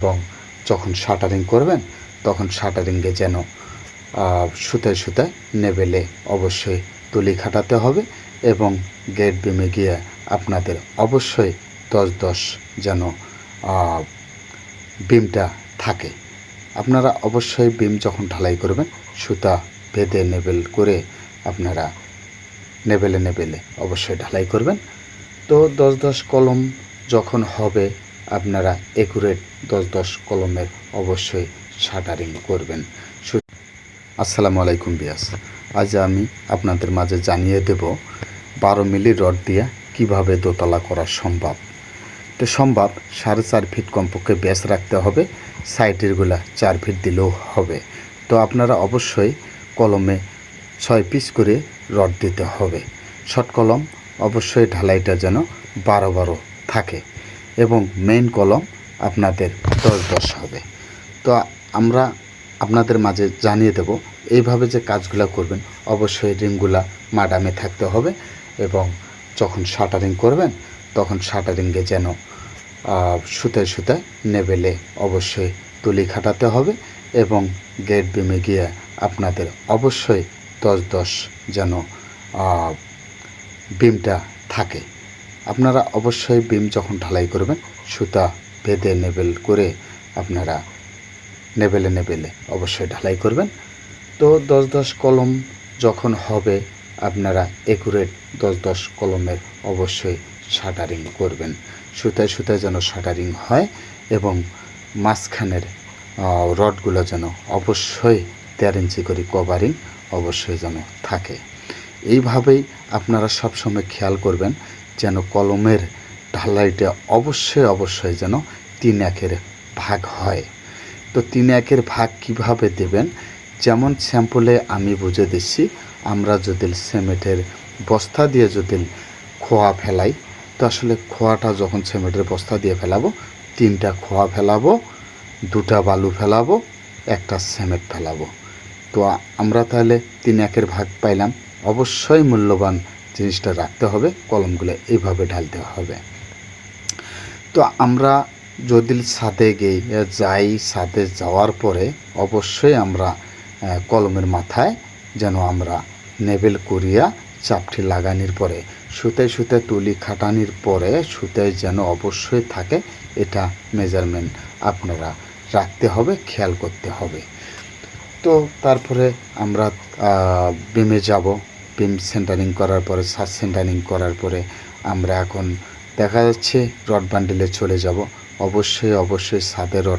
এবং যখন শাটারিং করবেন, তখন শাটারিংয়ে যেন সুতায় সুতায় নেবেলে অবশ্যই তুলি খাটাতে হবে এবং গেট বিমে গিয়ে আপনাদের অবশ্যই দশ দশ যেন বিমটা থাকে। আপনারা অবশ্যই বিম যখন ঢালাই করবেন, সুতা বেঁধে নেবেল করে আপনারা নেবেলে নেবেলে অবশ্যই ঢালাই করবেন। তো দশ দশ কলম যখন হবে আপনারা একুরেট দশ দশ কলমের অবশ্যই শাটারিং করবেন। আসসালামু আলাইকুম বিয়াস। আজ আমি আপনাদের মাঝে জানিয়ে দেব বারো মিলি রড দিয়ে কীভাবে দোতলা করা সম্ভব। তো সম্ভব, সাড়ে চার ফিট কমপক্ষে ব্যাস রাখতে হবে সাইডেরগুলা চার ফিট দিলেও হবে। তো আপনারা অবশ্যই কলমে ছয় পিস করে রড দিতে হবে। শর্ট কলম অবশ্যই ঢালাইটা যেন বারো বারো থাকে। এবং মেইন কলম আপনাদের দশ দশ হবে। তো আমরা আপনাদের মাঝে জানিয়ে দেব, এইভাবে যে কাজগুলো করবেন, অবশ্যই রিংগুলা মাডামে থাকতে হবে এবং যখন শাটারিং করবেন, তখন শাটারিংয়ে যেন সুতায় সুতায় নেবেলে অবশ্যই তুলি খাটাতে হবে এবং গেট বিমে গিয়ে আপনাদের অবশ্যই দশ দশ যেন বিমটা থাকে। আপনারা অবশ্যই বিম যখন ঢালাই করবেন, সুতা বেঁধে নেবেল করে আপনারা নেবেলে নেবেলে অবশ্যই ঢালাই করবেন। তো দশ দশ কলম যখন হবে, আপনারা একুরেট দশ দশ কলমের অবশ্যই শাটারিং করবেন। সুতায় সুতায় যেন শাটারিং হয় এবং মাঝখানের রডগুলো যেন অবশ্যই তেরো ইঞ্চি করে কভারিং অবশ্যই যেন থাকে। এইভাবেই আপনারা সবসময় খেয়াল করবেন যেন কলমের ঢালাইটা অবশ্যই অবশ্যই যেন তিন একের ভাগ হয়। তো তিন একের ভাগ কীভাবে দেবেন? যেমন স্যাম্পলে আমি বুঝে দিচ্ছি, আমরা যদি সিমেন্টের বস্তা দিয়ে যদি খোয়া ফেলাই, তো আসলে খোয়াটা যখন সিমেন্টের বস্তা দিয়ে ফেলাবো, তিনটা খোয়া ফেলাবো, দুটা বালু ফেলাবো, একটা সিমেন্ট ফেলাবো। তো আমরা তাহলে তিন একের ভাগ পাইলাম। অবশ্যই মূল্যবান জিনিসটা রাখতে হবে, কলমগুলো এইভাবে ঢালতে হবে। তো আমরা যদি ছাদে গিয়ে যাই, ছাদে যাওয়ার পরে অবশ্যই আমরা কলমের মাথায় যেন আমরা নেবেল করিয়া চাপটি লাগানির পরে সুতায় সুতায় তুলি খাটানির পরে সুতায় যেন অবশ্যই থাকে, এটা মেজারমেন্ট আপনারা রাখতে হবে, খেয়াল করতে হবে। তো তারপরে আমরা বিমে যাব। বিম সেন্টারিং করার পরে সাত সেন্টারিং করার পরে আমরা এখন দেখা যাচ্ছে রড বান্ডিলে চলে যাব। অবশ্যই অবশ্যই সাদের রড